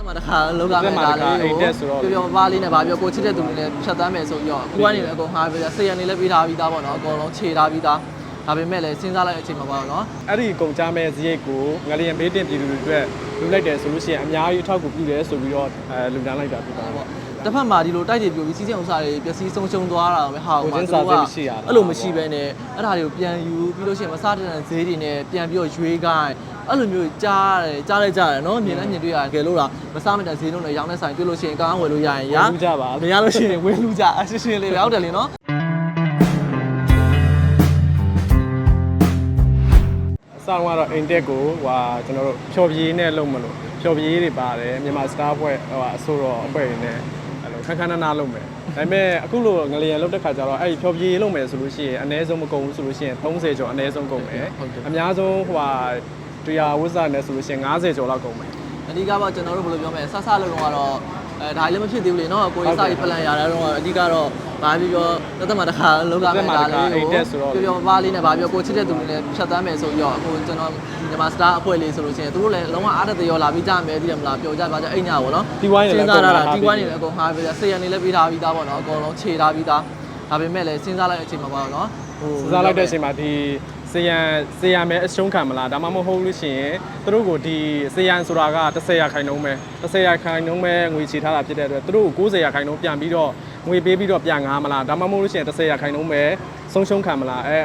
တမတခါလောကမဲ့ဒါလေးကိုပြောပြောပါလေးနဲ့ဗာပြောကိုချစ်တဲ့သူတွေနဲ့ဖြတ်သန်းမယ်ဆိုပြီးတော့အခုကနေလည်းအကုန်ငှားပြီးဆေးရနေလည်းပြီးထားပြီးသားပေါ့နော်အကုန်လုံးခြေထားပြီးသားဒါပေမဲ့လည်းစဉ်းစားလိုက်တဲ့အချိန်မှာပေါ့နော်အဲ့ဒီကုန်ကြမဲ့ဇရိတ်ကိုငလျင်ဘေးတင်ပြည်သူတွေအတွက်လူလိုက်တယ်ဆိုလို့ရှိရင်အများကြီးအထောက်အကူပြုတယ်ဆိုပြီးတော့အဲလူတန်းလိုက်တာဖြစ်ပါတယ်ပေါ့တစ်ဖက်မှာဒီလိုတိုက်တွေပြိုပြီးစီးစင်ဥစားတွေပျက်စီးဆုံးရှုံးသွားတာပဲဟာကိုချင်းစာသိမရှိရတာအဲ့လိုမရှိဘဲနဲ့အဲ့ဒါတွေကိုပြန်ယူပြီးလို့ရှိရင်မစားတဲ့ဈေးတွေနဲ့ပြန်ပြီးတော့ရွေးကိုင်း အဲ့လိုမျိုးကြားရတယ်ကြားလိုက်ကြရတယ်နော်မြင်လည်းမြင်တွေ့ရတယ်ကဲလို့လားမစားမတဲ့ဈေးနှုန်းတွေရောင်းတဲ့ဆိုင်တွေ့လို့ရှိရင်ကောင်းဝယ်လို့ရရင်ရလူကြပါမရလို့ရှိရင်ဝယ်လူကြအရှင်းရှင်းလေးပဲဟုတ်တယ်လေနော်အဆောင်ကတော့အိမ်တက်ကိုဟိုကျွန်တော်တို့ဖြော်ပြေးနဲ့လုံးမလို့ဖြော်ပြေးတွေပါတယ်မြန်မာစတားဘွဲဟိုအဆိုတော့အဖွဲ့တွေနဲ့အဲ့လိုခက်ခက်နာနာလုံးမယ်ဒါပေမဲ့အခုလိုငလျင်လောက်တဲ့ခါကျတော့အဲ့ဒီဖြော်ပြေးလုံးမယ်ဆိုလို့ရှိရင်အနည်းဆုံးမကုန်ဘူးဆိုလို့ရှိရင်30ကျော်အနည်းဆုံးကုန်မယ်အများဆုံးဟို ဟာတရားဝိဇ္ဇာနဲ့ဆိုလို့ရှိရင်50ကျော်လောက်ကုန်မယ်အဓိကတော့ကျွန်တော်တို့ဘယ်လိုပြောမလဲဆဆလုံးတော့ကတော့အဲဒါလည်းမဖြစ်သေးဘူးလေနော်ကိုယ်စာရေးပလန်ရတာတော့အဓိကတော့ဘာပြောပြောတသက်မှာတစ်ခါလောကမဲ့ဒါလေးကိုပြောပြောပါလေးနဲ့ဘာပြောကိုချစ်တဲ့သူတွေနဲ့ဖြတ်သန်းမယ်ဆိုပြီးတော့အခုကျွန်တော်ညီမစတာအဖွဲ့လေးဆိုလို့ရှိရင်သူတို့လည်းလုံးဝအားတတရောလာပြီးကြမယ်သိတယ်မလားပျော်ကြပါကြအိမ်ညာပေါ့နော်စဉ်းစားရတာဒီဝိုင်းနေလည်းအကုန်ငှားပြီးဆေးရနေလည်းပေးထားပြီးသားပေါ့နော်အကုန်လုံးခြေထားပြီးသားဒါပေမဲ့လည်းစဉ်းစားလိုက်တဲ့အချိန်မှာပေါ့နော်ဟိုစစားလိုက်တဲ့အချိန်မှာဒီ စေရန်စေရန်မဲအရှုံးခံမလားဒါမှမဟုတ်လို့ရှိရင်သူတို့ကိုဒီစေရန်ဆိုတာက10ရာခိုင်နှုန်းပဲ10ရာခိုင်နှုန်းပဲငွေချေထားတာဖြစ်တဲ့အတွက်သူတို့ကို90ရာခိုင်နှုန်းပြန်ပြီးတော့ငွေပေးပြီးတော့ပြန်ငားမလားဒါမှမဟုတ်လို့ရှိရင်10ရာခိုင်နှုန်းပဲဆုံးရှုံးခံမလားအဲ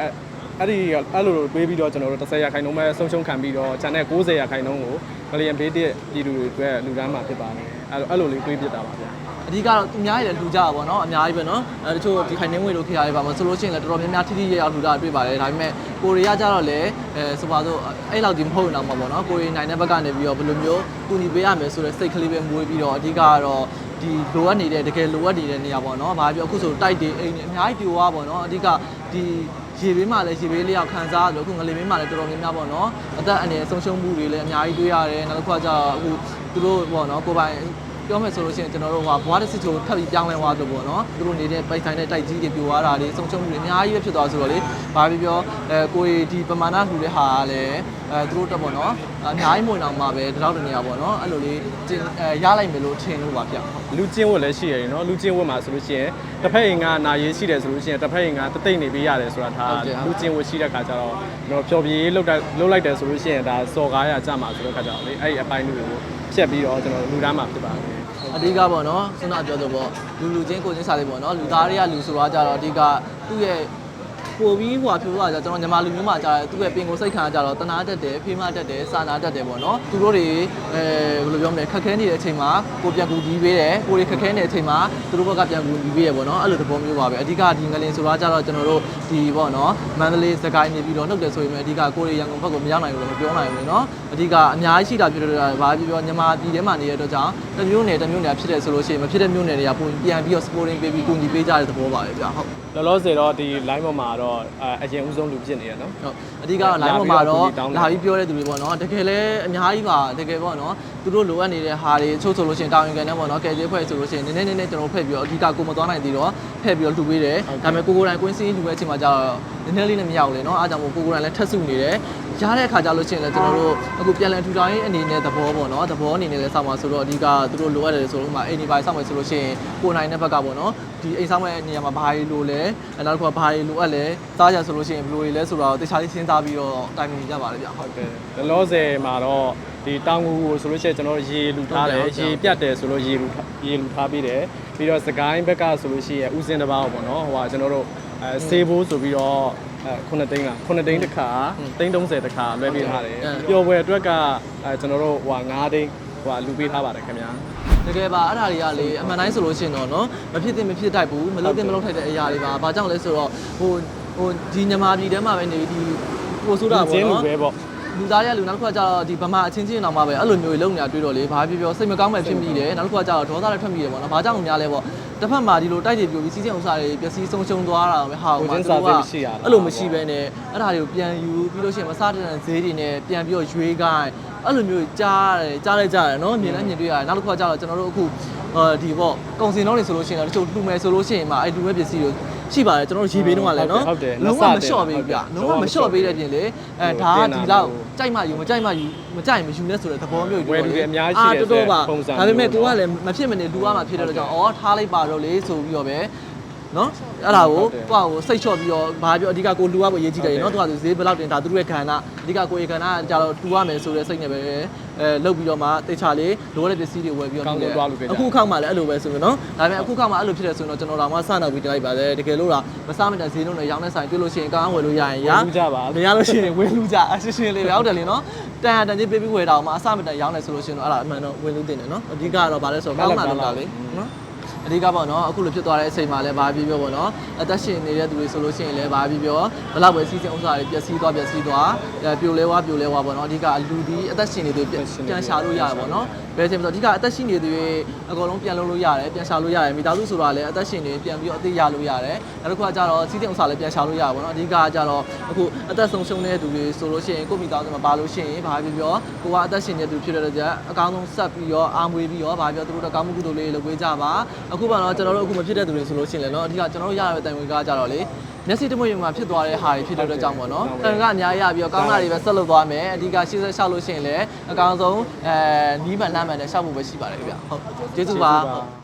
အဲ့ဒီအဲ့လိုတွေးပြီးတော့ကျွန်တော်တို့10ရာခိုင်နှုန်းပဲဆုံးရှုံးခံပြီးတော့ကျန်တဲ့90ရာခိုင်နှုန်းကို ကလျင်ဘေးတဲ့ပြည်သူတွေအတွက်လူတန်းမှာဖြစ်ပါတယ်အဲ့လိုအဲ့လိုလေးတွေးပြစ်တာပါဗျာအဓိကတော့အများကြီးလည်းလှူကြတာပေါ့နော်အများကြီးပဲနော်အဲတချို့ဒီခိုင်နှင်းငွေတို့ခေရလေးပါမဆိုလို့ရှိရင်လည်းတော်တော်များများထိထိရရလှူတာတွေ့ပါတယ်ဒါပေမဲ့ကိုရီးယားကျတော့လည်းအဲဆိုပါစို့အဲ့လောက်ဒီမဟုတ်တော့မှာပေါ့နော်ကိုရီးနိုင်တဲ့ဘက်ကနေပြီးတော့ဘယ်လိုမျိုးကူညီပေးရမယ်ဆိုတဲ့စိတ်ကလေးပဲမွေးပြီးတော့အဓိကကတော့ဒီလိုအပ်နေတဲ့တကယ်လိုအပ်နေတဲ့နေရာပေါ့နော်။ဘာပြောအခုဆိုတိုက်တွေအိမ်တွေအများကြီးပြိုသွားပေါ့နော်။အဓိကဒီ ရေဘေးမှာလည်းရေဘေးလေးရောက်ခံစားရတယ်အခုငလေဘေးမှာလည်းတော်တော်များများပေါ့နော်။အသက်အန္တရာယ်ဆုံးရှုံးမှုတွေလည်းအများကြီးတွေ့ရတယ်။နောက်တစ်ခါကျတော့အခုသူတို့ပေါ့နော်ကိုယ်ပိုင် ပြောမယ်ဆိုလို့ရှိရင်ကျွန်တော်တို့ကဘွားတစ်စစ်ချိုထပ်ပြီးပြောင်းလဲသွားလို့ပေါ့နော်သူတို့နေတဲ့ပိုက်ဆိုင်တဲ့တိုက်ကြီးတွေပြိုသွားတာတွေဆုံးရှုံးမှုတွေအများကြီးပဲဖြစ်သွားဆိုတော့လေဘာပြောပြောအဲကိုယ်ဒီပမာဏလှူတဲ့ဟာကလည်းအဲသူတို့တက်ပေါ့နော်အများကြီးမဝင်အောင်မှာပဲတလောက်တနေရပေါ့နော်အဲ့လိုလေးအဲရလိုက်မယ်လို့ထင်လို့ပါဗျဟုတ်လူချင်းဝတ်လည်းရှိရတယ်နော်လူချင်းဝတ်မှာဆိုလို့ရှိရင်တစ်ဖက်အိမ်ကနာရေးရှိတယ်ဆိုလို့ရှိရင်တစ်ဖက်အိမ်ကတသိမ့်နေပေးရတယ်ဆိုတာဒါလူချင်းဝတ်ရှိတဲ့ခါကျတော့တော့ပျော်ပြေးလောက်တဲ့လောက်လိုက်တယ်ဆိုလို့ရှိရင်ဒါစော်ကားရကြမှာဆိုတဲ့ခါကျတော့လေအဲ့ဒီအပိုင်းတွေကို ဖြတ်ပြီးတော့ကျွန်တော်လူတန်းမှာဖြစ်ပါတယ်အဓိကပေါ့နော်ခုနကပြောသလိုပေါ့လူလူချင်းကိုချင်းစားလေးပေါ့နော်လူသားတွေကလူဆိုတော့ကြတော့အဓိကသူ့ရဲ့ ပိုပြီးဟိုပြောတာကြကျွန်တော်ညီမလူမျိုးမှာကြတယ်သူ့ရဲ့ပင်ကိုစိတ်ခံကြတော့တနာတတ်တယ်ဖေးမတတ်တယ်စာနာတတ်တယ်ပေါ့နော်သူတို့တွေအဲဘယ်လိုပြောမလဲခက်ခဲနေတဲ့အချိန်မှာကိုပြန်ကူကြီးပေးတယ်ကိုတွေခက်ခဲနေတဲ့အချိန်မှာသူတို့ဘက်ကပြန်ကူကြီးပေးရပေါ့နော်အဲ့လိုသဘောမျိုးပါပဲအဓိကဒီငလင်ဆိုတော့ကြတော့ကျွန်တော်တို့ဒီပေါ့နော်မန္တလေးစကိုင်းနေပြီးတော့နှုတ်တယ်ဆိုရင်အဓိကကိုတွေရန်ကုန်ဘက်ကိုမရောက်နိုင်ဘူးလို့မပြောနိုင်ဘူးလေနော်အဓိကအများကြီးရှိတာဖြစ်လို့ဘာပြောပြောညီမပြည်ထဲမှာနေတဲ့အတွက်ကြောင့်တစ်မျိုးနယ်တစ်မျိုးနယ်ဖြစ်တယ်ဆိုလို့ရှိရင်မဖြစ်တဲ့မျိုးနယ်တွေကပုံပြန်ပြီးတော့ sporting ပေးပြီးကူညီပေးကြတဲ့သဘောပါပဲဗျဟုတ် လောလောဆယ်တော့ဒီ line ပေါ်မှာတော့အရင်ဦးဆုံးလူဖြစ်နေရနော်ဟုတ်အဓိကတော့ line ပေါ်မှာတော့လာပြီးပြောတဲ့သူတွေပေါ့နော်တကယ်လဲအများကြီးပါတကယ်ပေါ့နော်သူတို့လိုအပ်နေတဲ့ဟာတွေအချို့ဆိုလို့ရှိရင်တောင်းရင်ကန်နဲ့ပေါ့နော်ကယ်သေးဖွဲ့ဆိုလို့ရှိရင်နည်းနည်းနည်းနည်းကျွန်တော်ဖက်ပြီးတော့အဓိကကိုမသွားနိုင်သေးတော့ဖက်ပြီးတော့လှူပေးတယ်ဒါပေမဲ့ကိုကိုတိုင်းကွင်းစင်းလှူတဲ့အချိန်မှာကျတော့နည်းနည်းလေးနဲ့မရဘူးလေနော်အားကြောင့်မို့ကိုကိုတိုင်းလည်းထက်စုနေတယ် ရတဲ့အခါကျလို့ရှိရင်လည်းကျွန်တော်တို့အခုပြန်လည်ထူထောင်ရေးအနေနဲ့သဘောပေါ့နော်သဘောအနေနဲ့လည်းစောင့်ပါဆိုတော့အဓိကသူတို့လိုအပ်တယ်ဆိုတော့ဥပမာအိမ်ဒီပိုင်းစောင့်မယ်ဆိုလို့ရှိရင်ကိုနိုင်တဲ့ဘက်ကပေါ့နော်ဒီအိမ်စောင့်မဲ့နေရာမှာဘာတွေလိုလဲနောက်တစ်ခုကဘာတွေလိုအပ်လဲစားကြဆိုလို့ရှိရင်ဘယ်လိုတွေလဲဆိုတော့တခြားလေးစဉ်းစားပြီးတော့တိုင်ပင်ကြပါလေဗျဟုတ်ဟုတ်ကဲ့လောလောဆယ်မှာတော့ဒီတောင်ငူကိုဆိုလို့ရှိရင်ကျွန်တော်ရေလူထားတယ်ရေပြတ်တယ်ဆိုလို့ရေလူရေလူထားပြီးတယ်ပြီးတော့စကိုင်းဘက်ကဆိုလို့ရှိရင်ဥစဉ်တစ်ပါးပေါ့နော်ဟိုကကျွန်တော်တို့ အဲဆေးဘိုးဆိုပြီးတော့အဲ9သိန်းလား9သိန်းတစ်ခါသိန်း30တစ်ခါလွှဲပေးထားတယ်ပျော်ပွဲအတွက်ကအဲကျွန်တော်တို့ဟို9သိန်းဟိုကလူပေးထားပါတယ်ခင်ဗျာတကယ်ပါအဲ့ဒါတွေကလေအမှန်တိုင်းဆိုလို့ရှိရင်တော့နော်မဖြစ်သင့်မဖြစ်တိုက်ဘူးမလုပ်သင့်မလုပ်ထိုက်တဲ့အရာတွေပါဘာကြောင့်လဲဆိုတော့ဟိုဟိုဒီညမာပြည်ထဲမှာပဲနေဒီပိုဆိုးတာကျပေါ့င်းလူနော်ပဲပေါ့လူသားတွေကလူနောက်တစ်ခါကျတော့ဒီဗမာအချင်းချင်းအောင်မှပဲအဲ့လိုမျိုးတွေလုံနေတာတွေ့တော့လေဘာပြောပြောစိတ်မကောင်းမှဖြစ်မိတယ်နောက်တစ်ခါကျတော့ဒေါသလည်းထွက်မိတယ်ပေါ့နော်ဘာကြောင့်များလဲပေါ့ တစ်ဖက်မှာဒီလိုတိုက်တွေပြိုပြီးစီးစင်ဥစားတွေပျက်စီးဆုံးရှုံးသွားတာပဲဟာဟိုမှာသူကအဲ့လိုမရှိဘဲနဲ့အဲ့ဒါတွေကိုပြန်ယူပြီးလို့ရှိရင်မစားတဲ့ဈေးတွေနဲ့ပြန်ပြီးတော့ရွေးကိုင်းအဲ့လိုမျိုးကြားရတယ်ကြားလိုက်ကြရတယ်နော်မြင်လည်းမြင်တွေ့ရတယ်နောက်တစ်ခါကျတော့ကျွန်တော်တို့အခုဒီပေါ့ကုံစင်တော့နေဆိုလို့ရှိရင်တော့တချို့လှူမယ်ဆိုလို့ရှိရင်မှအဲ့လှူမဲ့ပစ္စည်းတွေ ရှိပါတယ်ကျွန်တော်တို့ရေဘေးတုန်းကလည်းနော်ဟုတ်တယ်လုံးဝနှစ်မဆလျှော့တပေးည်းဘူးဗျဟုတ်တယ်လုံးဝမလျှော့ပေးတဲ့ပြင်လေအဲဒါကတင်တာဒီလောက်လို့ကြိုက်မှယူမကြိုက်မှယူမကြိုက်ရင်မယူနဲ့ဆိုတဲ့သဘောမျိုးတွေဝယ်လူတွေအများကြီးရှိတယ်အာတော်တော်ပါပုံစံဒါပေမဲ့မျိုးကိုကနော်လည်းမဖြစ်မနေလူရမှာဖြစ်တဲ့အတွက်ကြောင့်အော်ထားလိုက်ပါတော့လေဆိုပြီးတော့ပဲ နော်အဲ့ဒါကိုဟုတ်တယ်ကိုကကိုစိတ်ချော့ပြီးတော့ဘာပြောအဓိကကိုလူရဖို့အရေးကြီးတယ်ဟုတ်တယ်နော်သူကသူဈေးဘယ်လောက်တင်ဒါသူတို့ရဲ့ခန္ဓာအဓိကကိုရဲ့ခန္ဓာကကြတော့တူရမယ်ဆိုတဲ့စိတ်နဲ့ပဲအဲလုတ်ပြီးတော့မှတေချာလေးလိုရတဲ့ပစ္စည်းတွေဝယ်ပြီးတော့ကောင်းကောင်းသွားလို့ဖြစ်ကြတယ်အခုခေတ်မှလည်းအဲ့လိုပဲဆိုရင်နော်ဒါပေမဲ့အခုခေတ်မှအဲ့လိုဖြစ်တယ်ဆိုရင်တော့ကျွန်တော်တို့မှစနောက်ပြီးတင်လိုက်ပါတယ်တကယ်လို့လားမစမတဲ့ဈေးနှုန်းနဲ့ရောင်းတဲ့ဆိုင်တွေ့လို့ရှိရင်ကောင်းဝယ်လို့ရရင်ရဝယ်လို့ကြပါမရလို့ရှိရင်ဝယ်လို့ကြအရှင်းရှင်းလေးပဲဟုတ်တယ်လေနော်တန်တန်ကြီးပေးပြီးဝယ်တာအောင်မအစမတန်ရောင်းတယ်ဆိုလို့ရှိရင်တော့အဲ့ဒါအမှန်တော့ဝယ်လို့တင်တယ်နော်အဓိကကတော့ဗာလဲဆိုတော့ကောင်းတာလုပ်တာလေနော် အဓိကပေါ့နော်အခုလိုဖြစ်သွားတဲ့အချိန်မှာလည်းဗာပြပြောပေါ့နော်အသက်ရှင်နေတဲ့သူတွေဆိုလို့ရှိရင်လည်းဗာပြပြောဘလောက်ပဲစီစဉ်ဥစ္စာတွေပျက်စီးသွားပျက်စီးသွားအဲပြိုလဲဝါပြိုလဲဝါပေါ့နော်အဓိကလူဒီအသက်ရှင်နေသူပြန်ပြန်ရှာလို့ရတယ်ပေါ့နော်ဘယ်ချိန်မှာဆိုအဓိကအသက်ရှင်နေသူတွေအကုန်လုံးပြန်လုပ်လို့ရတယ်ပြန်ရှာလို့ရတယ်မိသားစုဆိုတာလည်းအသက်ရှင်နေပြန်ပြီးတော့အသေးရလို့ရတယ်နောက်တစ်ခုကကြတော့စီစဉ်ဥစ္စာလည်းပြန်ရှာလို့ရတယ်ပေါ့နော်အဓိကကကြတော့အခုအသက်ဆုံးရှုံးနေတဲ့သူတွေဆိုလို့ရှိရင်ကိုယ့်မိသားစုမှာပါလို့ရှိရင်ဗာပြပြောကိုကအသက်ရှင်နေသူဖြစ်တဲ့အတွက်အကောင်းဆုံးဆက်ပြီးတော့အာမွေပြီးတော့ဗာပြောသူတို့တော့ကောင်းမှုကုသိုလ်လေးလုပ်ပေးကြပါအခုပါတော့ကျွန်တော်တို့အခုမဖြစ်တဲ့သူတွေဆိုလို့ရှိရင်လည်းเนาะအဓိကကျွန်တော်တို့ရတဲ့တိုင်ဝင်ကကြတော့လေမျက်စိတမွေမှာဖြစ်သွားတဲ့ဟာတွေဖြစ်တဲ့အတွက်ကြောင့်ပေါ့နော်တန်ကအများကြီးရပြီးတော့ကောင်းတာတွေပဲဆက်လုပ်သွားမယ်အဓိကရှေ့ဆက်လျှောက်လို့ရှိရင်လည်းအကောင်းဆုံးအဲနီးမှန်လမ်းမှန်နဲ့ရှောက်ဖို့ပဲရှိပါတယ်ခင်ဗျဟုတ်ကျေးဇူးပါ ကျေးဇူးပါ